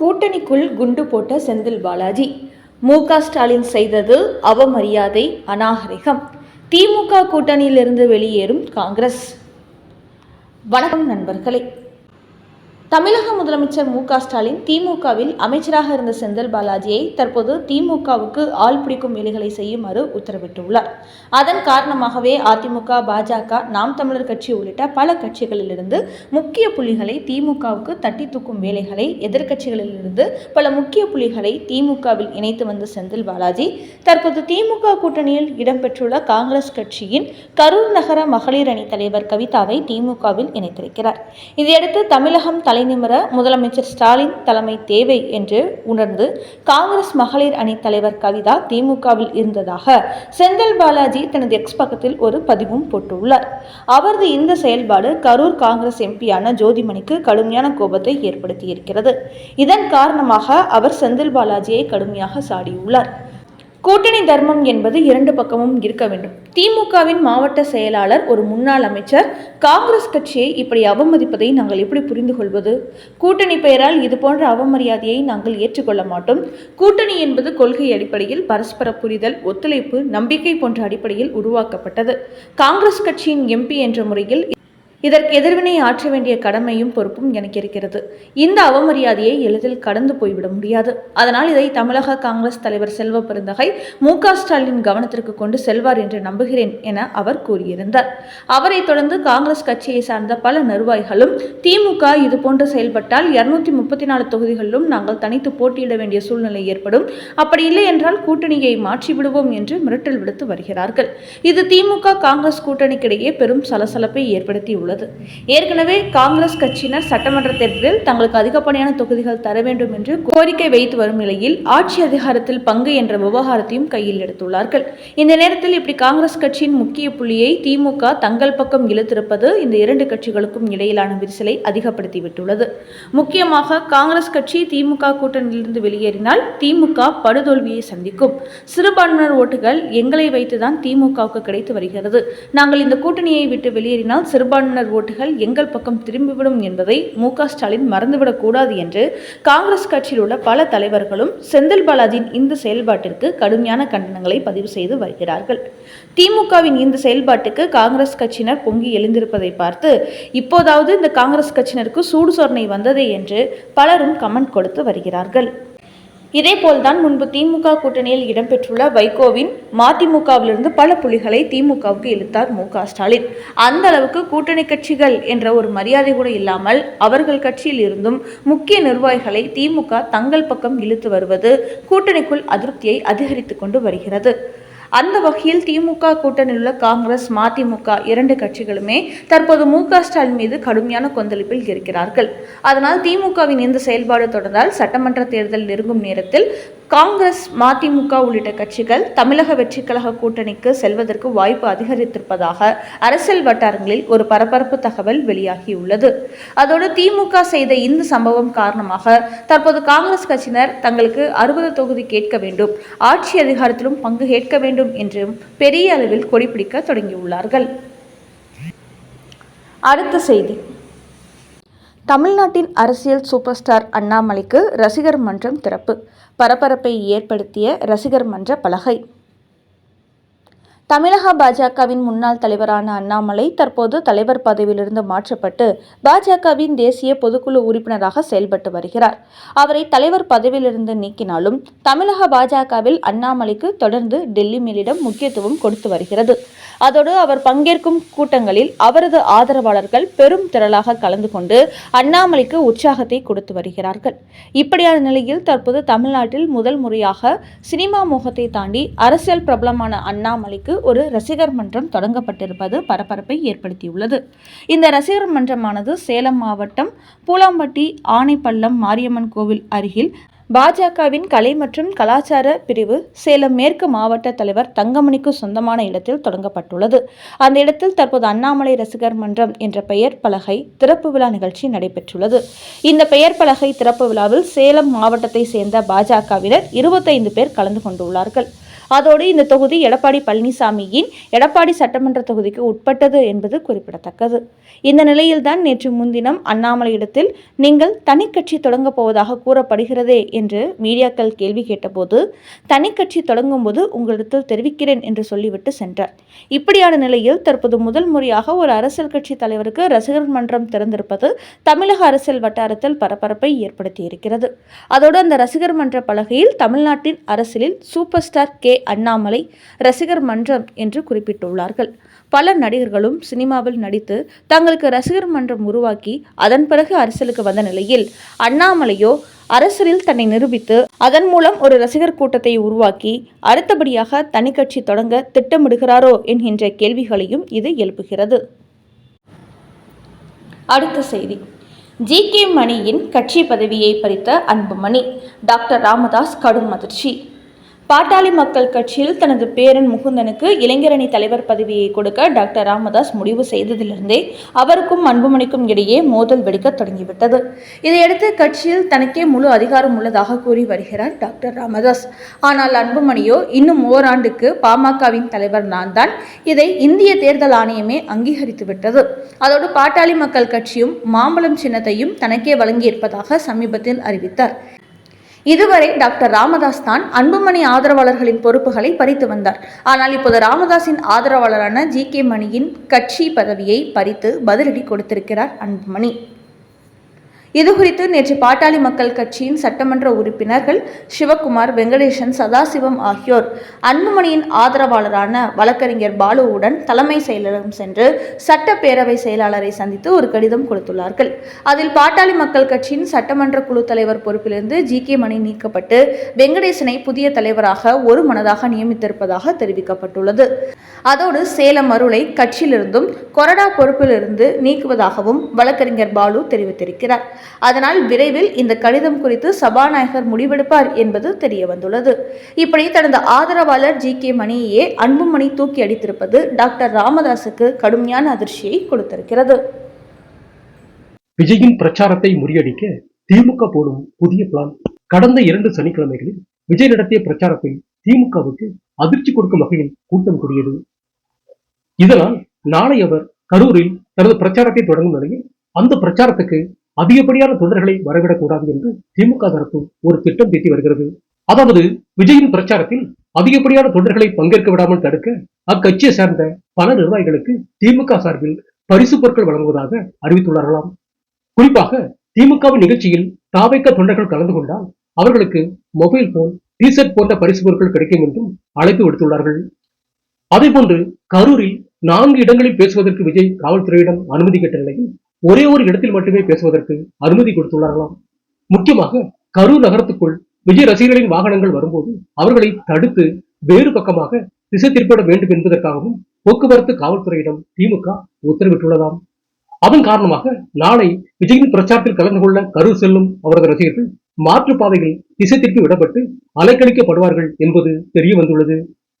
கூட்டணிக்குள் குண்டு போட்ட செந்தில் பாலாஜி. மு ஸ்டாலின் செய்தது அவமரியாதை அநாகரிகம். திமுக கூட்டணியிலிருந்து வெளியேறும் காங்கிரஸ். வணக்கம் நண்பர்களே. தமிழக முதலமைச்சர் மு க ஸ்டாலின் திமுகவில் அமைச்சராக இருந்த செந்தில் பாலாஜியை தற்போது திமுகவுக்கு ஆள் பிடிக்கும் வேலைகளை செய்யுமாறு உத்தரவிட்டுள்ளார். அதன் காரணமாகவே அதிமுக பாஜக நாம் தமிழர் கட்சி உள்ளிட்ட பல கட்சிகளிலிருந்து முக்கிய புள்ளிகளை திமுகவுக்கு தட்டி தூக்கும் வேலைகளை எதிர்க்கட்சிகளிலிருந்து பல முக்கிய புள்ளிகளை திமுகவில் இணைத்து வந்த செந்தில் பாலாஜி தற்போது திமுக கூட்டணியில் இடம்பெற்றுள்ள காங்கிரஸ் கட்சியின் கரூர் நகர மகளிர் அணி தலைவர் கவிதாவை திமுகவில் இணைத்திருக்கிறார். இதையடுத்து தமிழகம் தலை தலைநிமிர முதலமைச்சர் ஸ்டாலின் தலைமை தேவை என்று உணர்ந்து காங்கிரஸ் மகளிர் அணி தலைவர் கவிதா திமுகவில் இருந்ததாக செந்தில் பாலாஜி தனது எக்ஸ் பக்கத்தில் ஒரு பதிவும் போட்டுள்ளார். அவரது இந்த செயல்பாடு கரூர் காங்கிரஸ் எம்பியான ஜோதிமணிக்கு கடுமையான கோபத்தை ஏற்படுத்தியிருக்கிறது. இதன் காரணமாக அவர் செந்தில் பாலாஜியை கடுமையாக சாடியுள்ளார். கூட்டணி தர்மம் என்பது இரண்டு பக்கமும் இருக்க வேண்டும். திமுகவின் மாவட்ட செயலாளர் ஒரு முன்னாள் அமைச்சர் காங்கிரஸ் கட்சியை இப்படி அவமதிப்பதை நாங்கள் எப்படி புரிந்து கொள்வது? கூட்டணி பெயரால் இது போன்ற அவமரியாதையை நாங்கள் ஏற்றுக்கொள்ள மாட்டோம். கூட்டணி என்பது கொள்கை அடிப்படையில் பரஸ்பர புரிதல் ஒத்துழைப்பு நம்பிக்கை போன்ற அடிப்படையில் உருவாக்கப்பட்டது. காங்கிரஸ் கட்சியின் எம்பி என்ற முறையில் இதற்கு எதிர்வினை ஆற்ற வேண்டிய கடமையும் பொறுப்பும் எனக்கு இருக்கிறது. இந்த அவமரியாதையை எளிதில் கடந்து போய்விட முடியாது. அதனால் இதை தமிழக காங்கிரஸ் தலைவர் செல்வ பெருந்தகை மு ஸ்டாலின் கவனத்திற்கு கொண்டு செல்வார் என்று நம்புகிறேன் என அவர் கூறியிருந்தார். அவரைத் தொடர்ந்து காங்கிரஸ் கட்சியை சார்ந்த பல நிர்வாகிகளும் திமுக இதுபோன்று செயல்பட்டால் இருநூத்தி முப்பத்தி நாலு தொகுதிகளிலும் நாங்கள் தனித்து போட்டியிட வேண்டிய சூழ்நிலை ஏற்படும். அப்படி இல்லை என்றால் கூட்டணியை மாற்றி விடுவோம் என்று மிரட்டல் விடுத்து வருகிறார்கள். இது திமுக காங்கிரஸ் கூட்டணிக்கிடையே பெரும் சலசலப்பை ஏற்படுத்தியுள்ளது உள்ளது. ஏற்கனவே காங்கிரஸ் கட்சியினர் சட்டமன்ற தேர்தலில் தங்களுக்கு அதிகப்படியான தொகுதிகள் தர வேண்டும் என்று கோரிக்கை வைத்து வரும் நிலையில் ஆட்சி அதிகாரத்தில் பங்கு என்ற விவகாரத்தையும் கையில் எடுத்துள்ளார்கள். இந்த நேரத்தில் இப்படி காங்கிரஸ் கட்சியின் முக்கிய புள்ளியை திமுக தங்கள் பக்கம் இழுத்திருப்பது இந்த இரண்டு கட்சிகளுக்கும் இடையிலான விரிசலை அதிகப்படுத்திவிட்டுள்ளது. முக்கியமாக காங்கிரஸ் கட்சி திமுக கூட்டணியிலிருந்து வெளியேறினால் திமுக படுதோல்வியை சந்திக்கும். சிறுபான்மையினர் ஓட்டுகள் எங்களை வைத்துதான் திமுகவுக்கு கிடைத்து வருகிறது. நாங்கள் இந்த கூட்டணியை விட்டு வெளியேறினால் சிறுபான்மையினர் சிறுபான்மையினர் ஓட்டுகள் எங்கள் பக்கம் திரும்பிவிடும் என்பதை மு க ஸ்டாலின் மறந்துவிடக்கூடாது என்று காங்கிரஸ் கட்சியில் உள்ள பல தலைவர்களும் செந்தில் பாலாஜியின் இந்த செயல்பாட்டிற்கு கடுமையான கண்டனங்களை பதிவு செய்து வருகிறார்கள். திமுகவின் இந்த செயல்பாட்டுக்கு காங்கிரஸ் கட்சியினர் பொங்கி எழுந்திருப்பதை பார்த்து இப்போதாவது இந்த காங்கிரஸ் கட்சியினருக்கு சூடு சொர்ணை வந்ததே என்று பலரும் கமெண்ட் கொடுத்து வருகிறார்கள். இதேபோல்தான் முன்பு திமுக கூட்டணியில் இடம்பெற்றுள்ள வைகோவின் மதிமுகவிலிருந்து பல புலிகளை திமுகவுக்கு இழுத்தார் மு ஸ்டாலின். அந்த அளவுக்கு கூட்டணி கட்சிகள் என்ற ஒரு மரியாதை கூட இல்லாமல் அவர்கள் கட்சியில் இருந்தும் முக்கிய நிர்வாகிகளை திமுக தங்கள் பக்கம் இழுத்து வருவது கூட்டணிக்குள் அதிருப்தியை அதிகரித்துக் கொண்டு வருகிறது. அந்த வகையில் திமுக கூட்டணியில் உள்ள காங்கிரஸ் மதிமுக இரண்டு கட்சிகளுமே தற்போது மு க ஸ்டாலின் மீது கடுமையான கொந்தளிப்பில் இருக்கிறார்கள். அதனால் திமுகவின் இந்த செயல்பாடு தொடர்ந்தால் சட்டமன்ற தேர்தல் நெருங்கும் நேரத்தில் காங்கிரஸ் மதிமுக உள்ளிட்ட கட்சிகள் தமிழக வெற்றி கழக கூட்டணிக்கு செல்வதற்கு வாய்ப்பு அதிகரித்திருப்பதாக அரசியல் வட்டாரங்களில் ஒரு பரபரப்பு தகவல் வெளியாகியுள்ளது. அதோடு திமுக செய்த இந்த சம்பவம் காரணமாக தற்போது காங்கிரஸ் கட்சியினர் தங்களுக்கு அறுபது தொகுதி கேட்க வேண்டும். ஆட்சி அதிகாரத்திலும் பங்கு கேட்க வேண்டும் என்றும் பெரிய அளவில் கொடிபிடிக்க தொடங்கியுள்ளார்கள். அடுத்த செய்தி. தமிழ்நாட்டின் அரசியல் சூப்பர் ஸ்டார் அண்ணாமலைக்கு ரசிகர் மன்றம் திறப்பு. பரபரப்பை ஏற்படுத்திய ரசிகர் மன்ற பலகை. தமிழக பாஜகவின் முன்னாள் தலைவரான அண்ணாமலை தற்போது தலைவர் பதவியிலிருந்து மாற்றப்பட்டு பாஜகவின் தேசிய பொதுக்குழு உறுப்பினராக செயல்பட்டு வருகிறார். அவரை தலைவர் பதவியிலிருந்து நீக்கினாலும் தமிழக பாஜகவில் அண்ணாமலைக்கு தொடர்ந்து டெல்லி மேலிடம் முக்கியத்துவம் கொடுத்து வருகிறது. அதோடு அவர் பங்கேற்கும் கூட்டங்களில் அவரது ஆதரவாளர்கள் பெரும் திரளாக கலந்து கொண்டு அண்ணாமலைக்கு உற்சாகத்தை கொடுத்து வருகிறார்கள். இப்படியான நிலையில் தற்போது தமிழ்நாட்டில் முதல் முறையாக சினிமா முகத்தை தாண்டி அரசியல் பிரபலமான அண்ணாமலைக்கு ஒரு ரசிகர் மன்றம் தொடங்கப்பட்டிருப்பது பரபரப்பை ஏற்படுத்தியுள்ளது. இந்த ரசிகர் மன்றமானது சேலம் மாவட்டம் பூலாம்பட்டி ஆனைப்பள்ளம் மாரியம்மன் கோவில் அருகில் பாஜகவின் கலை மற்றும் கலாச்சார பிரிவு சேலம் மேற்கு மாவட்ட தலைவர் தங்கமணிக்கு சொந்தமான இடத்தில் தொடங்கப்பட்டுள்ளது. அந்த இடத்தில் தற்போது அண்ணாமலை ரசிகர் மன்றம் என்ற பெயர் பலகை திறப்பு விழா நிகழ்ச்சி நடைபெற்றுள்ளது. இந்த பெயர் பலகை திறப்பு விழாவில் சேலம் மாவட்டத்தை சேர்ந்த பாஜகவினர் இருபத்தைந்து பேர் கலந்து கொண்டுள்ளார்கள். அதோடு இந்த தொகுதி எடப்பாடி பழனிசாமியின் எடப்பாடி சட்டமன்ற தொகுதிக்கு உட்பட்டது என்பது குறிப்பிடத்தக்கது. இந்த நிலையில்தான் நேற்று முன்தினம் அண்ணாமலையிடத்தில் நீங்கள் தனிக்கட்சி தொடங்கப் போவதாக கூறப்படுகிறதே என்று மீடியாக்கள் கேள்வி கேட்டபோது தனிக்கட்சி தொடங்கும் போது உங்களிடத்தில் தெரிவிக்கிறேன் என்று சொல்லிவிட்டு சென்றார். இப்படியான நிலையில் தற்போது முதல் முறையாக ஒரு அரசியல் கட்சி தலைவருக்கு ரசிகர் மன்றம் திறந்திருப்பது தமிழக அரசியல் வட்டாரத்தில் பரபரப்பை ஏற்படுத்தியிருக்கிறது. அதோடு அந்த ரசிகர் மன்ற பலகையில் தமிழ்நாட்டின் அரசியலில் சூப்பர் ஸ்டார் கே. அண்ணாமலை ரசிகர் மன்றம் என்று குறிப்பிட்டுள்ளார்கள். பல நடிகர்களும் சினிமாவில் நடித்து தங்களுக்கு ரசிகர் மன்றம் உருவாக்கி அதன் பிறகு அரசியலுக்கு வந்த நிலையில் அண்ணாமலையோ அரசியலில் தன்னை நிரூபித்து அதன் மூலம் ஒரு ரசிகர் கூட்டத்தை உருவாக்கி அடுத்தபடியாக தனி கட்சி தொடங்க திட்டமிடுகிறாரோ என்கின்ற கேள்விகளையும் இது எழுப்புகிறது. அடுத்த செய்தி. ஜி. கே. மணியின் கட்சி பதவியை பறித்த அன்புமணி. டாக்டர் ராமதாஸ் கடும் அதிர்ச்சி. பாட்டாளி மக்கள் கட்சியில் தனது பேரன் முகுந்தனுக்கு இளைஞரணி தலைவர் பதவியை கொடுக்க டாக்டர் ராமதாஸ் முடிவு செய்ததிலிருந்தே அவருக்கும் அன்புமணிக்கும் இடையே மோதல் வெடிக்க தொடங்கிவிட்டது. இதையடுத்து கட்சியில் தனக்கே முழு அதிகாரம் உள்ளதாக கூறி வருகிறார் டாக்டர் ராமதாஸ். ஆனால் அன்புமணியோ இன்னும் ஓராண்டுக்கு பாமகவின் தலைவர் நான் தான் இதை இந்திய தேர்தல் ஆணையமே அங்கீகரித்து விட்டது அதோடு பாட்டாளி மக்கள் கட்சியும் மாம்பழம் சின்னத்தையும் தனக்கே வழங்கியிருப்பதாக சமீபத்தில் அறிவித்தார். இதுவரை டாக்டர் ராமதாஸ் தான் அன்புமணி ஆதரவாளர்களின் பொறுப்புகளை பறித்து வந்தார். ஆனால் இப்போது ராமதாஸின் ஆதரவாளரான ஜி கே மணியின் கட்சி பதவியை பறித்து பதிலடி கொடுத்திருக்கிறார் அன்புமணி. இதுகுறித்து நேற்று பாட்டாளி மக்கள் கட்சியின் சட்டமன்ற உறுப்பினர்கள் சிவக்குமார் வெங்கடேசன் சதாசிவம் ஆகியோர் அன்புமணியின் ஆதரவாளரான வழக்கறிஞர் பாலுவுடன் தலைமை செயலகம் சென்று சட்டப்பேரவை செயலாளரை சந்தித்து ஒரு கடிதம் கொடுத்துள்ளார்கள். அதில் பாட்டாளி மக்கள் கட்சியின் சட்டமன்ற குழு தலைவர் பொறுப்பிலிருந்து ஜி கே மணி நீக்கப்பட்டு வெங்கடேசனை புதிய தலைவராக ஒரு மனதாக நியமித்திருப்பதாக தெரிவிக்கப்பட்டுள்ளது. அதோடு சேலம் அருளை கட்சியிலிருந்தும் கொரடா பொறுப்பிலிருந்து நீக்குவதாகவும் வழக்கறிஞர் பாலு தெரிவித்திருக்கிறார். அதனால் விரைவில் இந்த கடிதம் குறித்து சபாநாயகர் முடிவெடுப்பார் என்பது தெரிய வந்துள்ளது இப்படி தனது ஆதரவாளர் ஜி. கே. மணியையே அன்புமணி தூக்கி அடித்திருப்பது டாக்டர் ராமதாசுக்கு கடுமையான அதிர்ச்சியை கொடுத்திருக்கிறது. விஜயின் பிரச்சாரத்தை முறியடிக்க திமுக போடும் புதிய பிளான் கடந்த இரண்டு சனிக்கிழமைகளில் விஜய் நடத்திய பிரச்சாரத்தில் திமுகவுக்கு அதிர்ச்சி கொடுக்கும் வகையில் கூட்டம் கூடியது. இதனால் நாளை அவர் கரூரில் தனது பிரச்சாரத்தை தொடங்கும் நிலையில் அந்த பிரச்சாரத்துக்கு அதிகப்படியான தொண்டர்களை வரவிடக்கூடாது என்று திமுக தரப்பு ஒரு திட்டம் தீட்டி வருகிறது. அதாவது விஜயின் பிரச்சாரத்தில் அதிகப்படியான தொண்டர்களை பங்கேற்க விடாமல் தடுக்க அக்கட்சியை சேர்ந்த பல நிர்வாகிகளுக்கு திமுக சார்பில் பரிசு பொருட்கள் வழங்குவதாக அறிவித்துள்ளார்களாம். குறிப்பாக திமுகவின் நிகழ்ச்சியில் தாவைக்க தொண்டர்கள் கலந்து கொண்டால் அவர்களுக்கு மொபைல் போன் டிஷர்ட் போன்ற பரிசு பொருட்கள் கிடைக்கும் என்றும் அழைப்பு விடுத்துள்ளார்கள். அதேபோன்று கரூரில் நான்கு இடங்களில் பேசுவதற்கு விஜய் காவல்துறையிடம் அனுமதி கேட்ட நிலையில் ஒரே ஒரு இடத்தில் மட்டுமே பேசுவதற்கு அனுமதி கொடுத்துள்ளார்களாம் முக்கியமாக கரூர் நகரத்துக்குள் விஜய் ரசிகர்களின் வாகனங்கள் வரும்போது அவர்களை தடுத்து வேறு பக்கமாக திசை திருப்பிட வேண்டும் என்பதற்காகவும் போக்குவரத்து காவல்துறையிடம் திமுக உத்தரவிட்டுள்ளதாம். அதன் காரணமாக நாளை விஜயின் பிரச்சாரத்தில் கலந்து கொள்ள கரூர் செல்லும் அவரது ரசிகர்கள் மாற்றுப்பாதையில் திசை திருப்பி விடப்பட்டு அலைக்கழிக்கப்படுவார்கள் என்பது தெரிய வந்துள்ளது